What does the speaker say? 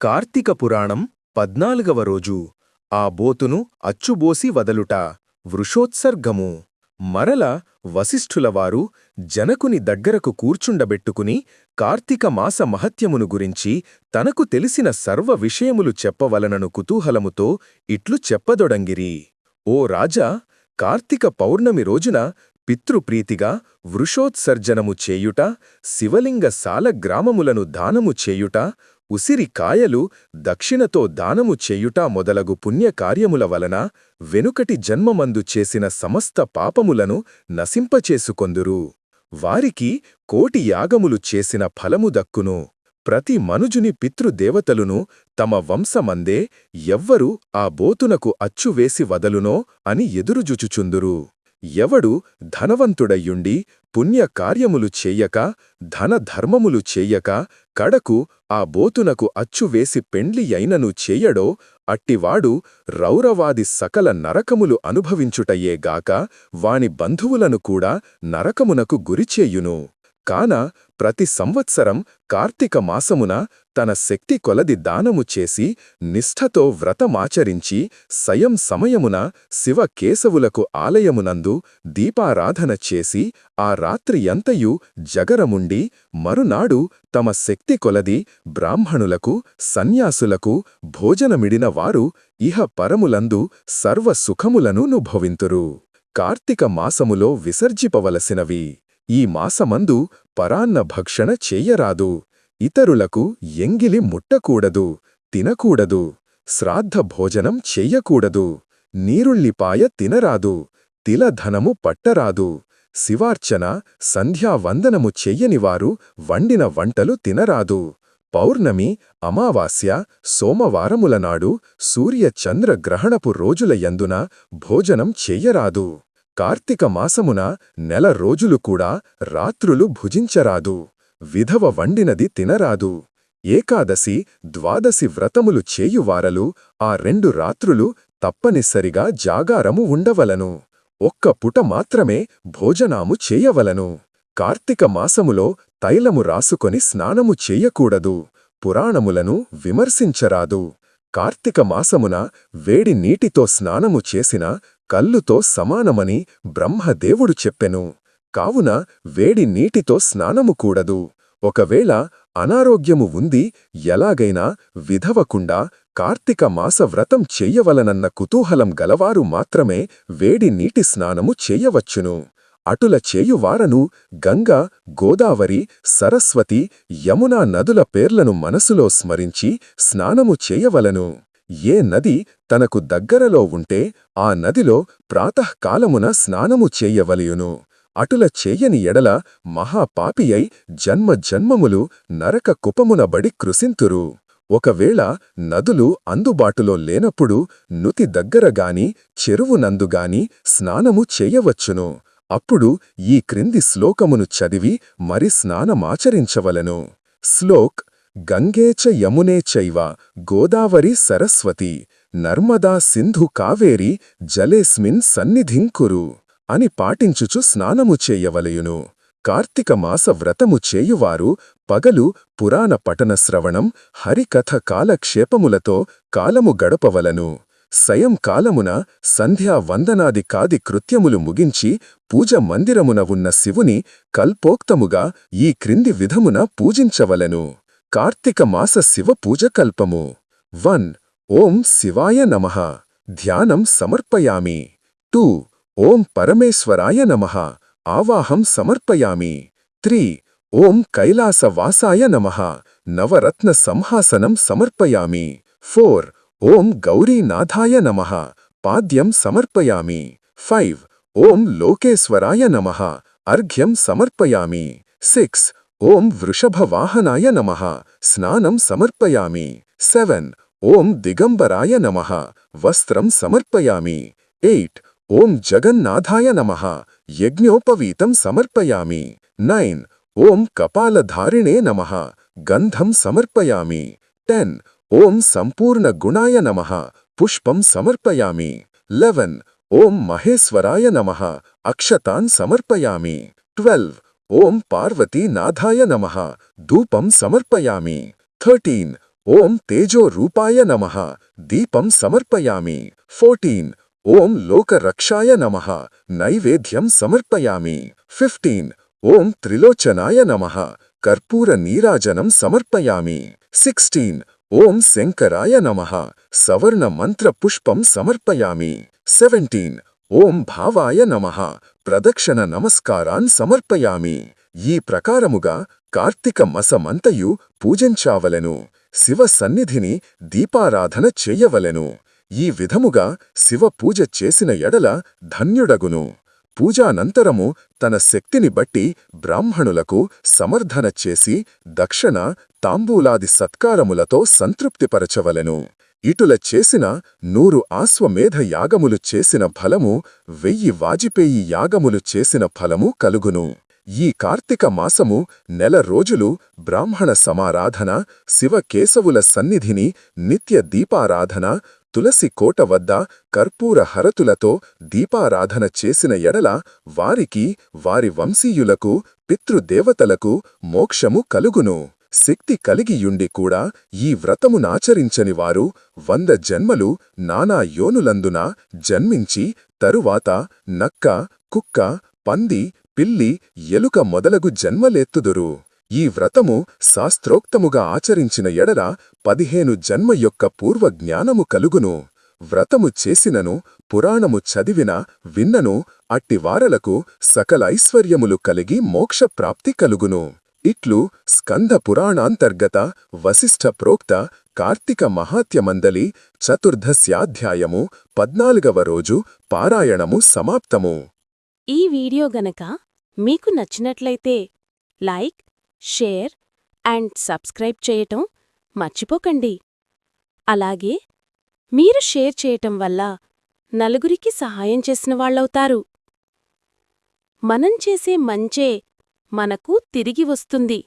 కార్తీక పురాణం పద్నాలుగవ రోజు. ఆ బోతును అచ్చుబోసి వదలుట వృషోత్సర్గము. మరల వశిష్ఠులవారు జనకుని దగ్గరకు కూర్చుండబెట్టుకుని కార్తీక మాస మహత్యమును గురించి తనకు తెలిసిన సర్వ విషయములు చెప్పవలనను కుతూహలముతో ఇట్లు చెప్పదొడంగిరి. ఓ రాజా కార్తీక పౌర్ణమి రోజున పితృప్రీతిగా వృషోత్సర్జనము చేయుట శివలింగ సాలగ్రామములను దానము చేయుట ఉసిరి కాయలు దక్షిణతో దానము చేయుట మొదలగు పుణ్యకార్యముల వలన వెనుకటి జన్మమందు చేసిన సమస్త పాపములను నశింపచేసుకొందురు. వారికి కోటి యాగములు చేసిన ఫలము దక్కును. ప్రతి మనుజుని పితృదేవతలును తమ వంశమందే ఎవ్వరు ఆ బోతునకు అచ్చువేసి వదలునో అని ఎదురుజుచుచుందురు. ఎవడు ధనవంతుడయ్యుండి పుణ్యకార్యములు చెయ్యక ధనధర్మములు చెయ్యక కడకు ఆ బోతునకు అచ్చువేసి పెండ్లి అయినను చెయ్యడో అట్టివాడు రౌరవాది సకల నరకములు అనుభవించుటయేగాక వాని బంధువులను కూడా నరకమునకు గురిచేయును కాన ప్రతి సంవత్సరం కార్తీక మాసమున తన శక్తి కొలది దానము చేసి నిష్ఠతో వ్రతమాచరించి సయం సమయమున శివ కేశవులకు ఆలయమునందు దీపారాధన చేసి ఆ రాత్రి ఎంతయు జగరముండి మరునాడు తమ శక్తి కొలది బ్రాహ్మణులకు సన్యాసులకు భోజనమిడిన వారు ఇహ పరములందు సర్వసుఖములను నుభవింతురు కార్తీక మాసములో విసర్జిపవలసినవి. ఈ మాసమందు పరాన్న భక్షణ చెయ్యరాదు ఇతరులకు ఎంగిలి ముట్టకూడదు తినకూడదు శ్రాద్ధ భోజనం చెయ్యకూడదు నీరుళ్ళిపాయ తినరాదు తిలధనము పట్టరాదు శివార్చన సంధ్యావందనము చెయ్యనివారు వండిన వంటలు తినరాదు. పౌర్ణమి అమావాస్య సోమవారములనాడు సూర్యచంద్రగ్రహణపు రోజుల యందున భోజనం చెయ్యరాదు. కార్తీక మాసమున నెల రోజులు కూడా రాత్రులు భుజించరాదు. విధవ వండినది తినరాదు. ఏకాదశి ద్వాదశి వ్రతములు చేయువారలు ఆ రెండు రాత్రులు తప్పనిసరిగా జాగారము ఉండవలను. ఒక్క పుట మాత్రమే భోజనాము చేయవలను. కార్తీక మాసములో తైలము రాసుకొని స్నానము చెయ్యకూడదు పురాణములను విమర్శించరాదు. కార్తీక మాసమున వేడి నీటితో స్నానము చేసిన కల్లుతో సమానమని బ్రహ్మదేవుడు చెప్పెను. కావున వేడి నీటితో స్నానము కూడదు. ఒకవేళ అనారోగ్యము ఉంది ఎలాగైనా విధవకుండా కార్తీక మాస వ్రతం చెయ్యవలనన్న కుతూహలం గలవారు మాత్రమే వేడి నీటి స్నానము చెయ్యవచ్చును అటుల చేయువారను గంగ గోదావరి సరస్వతి యమునా నదుల పేర్లను మనసులో స్మరించి స్నానము చేయవలను. ఏ నది తనకు దగ్గరలో ఉంటే ఆ నదిలో ప్రాతఃకాలమున స్నానము చేయవలయును. అటుల చేయని ఎడల మహాపాపియై జన్మ జన్మములు నరక కుపమునబడి కృసింతురు. ఒకవేళ నదులు అందుబాటులో లేనప్పుడు నుతి దగ్గరగాని చెరువునందుగాని స్నానము చేయవచ్చును. అప్పుడు ఈ క్రింది శ్లోకమును చదివి మరి స్నానమాచరించవలను. శ్లోక్ గంగే చ యమునే చైవ గోదావరి సరస్వతి నర్మదా సింధు కావేరి జలేస్మిన్ సన్నిధింకురు. అని పాటించుచు స్నానము చేయవలయును. కార్తీక మాస వ్రతము చేయువారు పగలు పురాణ పఠన శ్రవణం హరికథ కాలక్షేపములతో కాలము గడపవలను. సయం కాలమున సంధ్యా వందనాది కాది కృత్యములు ముగించి పూజ మందిరమున ఉన్న శివుని కల్పోక్తముగా ఈ క్రింది విధమున పూజించవలను. కార్తీక మాస శివ పూజ కల్పము వన్. ఓం శివాయ నమః. ధ్యానం సమర్పయామి. టూ. ఓం పరమేశ్వరాయ నమః ఆవాహం సమర్పయామి త్రీ ఓం కైలాసవాసాయ నమః నవరత్న సంహాసనం సమర్పయామి ఫోర్ ఓం గౌరీనాథాయ నమః పాద్యం సమర్పయామి ఫైవ్ ఓం లోకేశ్వరాయ నమః అర్ఘ్యం సమర్పయామి సిక్స్ ఓం వృషభవాహనాయ నమః స్నానం సమర్పయామి సెవెన్ ఓం దిగంబరాయ నమః వస్త్రం సమర్పయామి ఎయిట్ ఓం జగన్నాథాయ నమః యజ్ఞోపవీతం సమర్పయామి నైన్ ఓం కపాలధారిణే నమః గంధం సమర్పయామి టెన్ ఓం సంపూర్ణ గుణాయ నమః పుష్పం సమర్పయామి లెవెన్ ఓం మహేశ్వరాయ నమః అక్షతాన్ సమర్పయామి ట్వెల్వ్ ఓం పార్వతీనాథాయ నమః ధూపం సమర్పయామి థర్టీన్ ఓం తేజోరూపాయ నమః దీపం సమర్పయామి ఫోర్టీన్ ఓం లోకరక్షాయ నమః. నైవేద్యం సమర్పయామి. ఫిఫ్టీన్. ఓం త్రిలోచనాయ నమః. కర్పూర నీరాజనం సమర్పయామి. సిక్స్టీన్. ఓం శంకరాయ నమః. సవర్ణ మంత్ర పుష్పం సమర్పయామి. సెవెంటీన్. ఓం భావాయ నమః. ప్రదక్షిణ నమస్కారాన్ సమర్పయామి. ఈ ప్రకారముగా కార్తీక మసమంతయు పూజించావలెను. శివ సన్నిధిని దీపారాధన చెయ్యవలెను ఈ విధముగా శివ పూజ చేసిన ఎడల ధన్యుడగును. పూజానంతరము తన శక్తిని బట్టి బ్రాహ్మణులకు సమర్థన చేసి దక్షిణ తాంబూలాది సత్కారములతో సంతృప్తిపరచవలెను. ఇటుల చేసిన నూరు ఆశ్వమేధ యాగములు చేసిన ఫలము వెయ్యి వాజిపేయి యాగములు చేసిన ఫలము కలుగును. ఈ కార్తీక మాసము నెల రోజులు బ్రాహ్మణ సమారాధన శివకేశవుల సన్నిధిని నిత్య దీపారాధన తులసి కోట వద్ద కర్పూర హరతులతో దీపారాధన చేసిన ఎడల వారికి వారి వంశీయులకు పితృదేవతలకు మోక్షము కలుగును. శక్తి కలిగియుండి కూడా ఈ వ్రతమునాచరించని వారు వంద జన్మలు నానా యోనులందున జన్మించి తరువాత నక్క కుక్క పంది పిల్లి ఎలుక మొదలగు జన్మలెత్తుదురు. ఈ వ్రతము శాస్త్రోక్తముగా ఆచరించిన ఎడల పదిహేను జన్మ యొక్క పూర్వ జ్ఞానము కలుగును. వ్రతము చేసినను పురాణము చదివిన విన్నను అట్టివారలకు సకల ఐశ్వర్యములు కలిగి మోక్షప్రాప్తి కలుగును. ఇట్లు స్కంద పురాణాంతర్గత వశిష్ఠ ప్రోక్త కార్తీక మహాత్యమందలి చతుర్దశ్యాధ్యాయము పద్నాలుగవ రోజు పారాయణము సమాప్తము. ఈ వీడియో గనక మీకు నచ్చినట్లయితే లైక్ షేర్ అండ్ సబ్స్క్రైబ్ చేయటం మర్చిపోకండి. అలాగే మీరు షేర్ చేయటం వల్ల నలుగురికి సహాయం చేసిన వాళ్ళవుతారు. మనం చేసే మంచే మనకు తిరిగి వస్తుంది.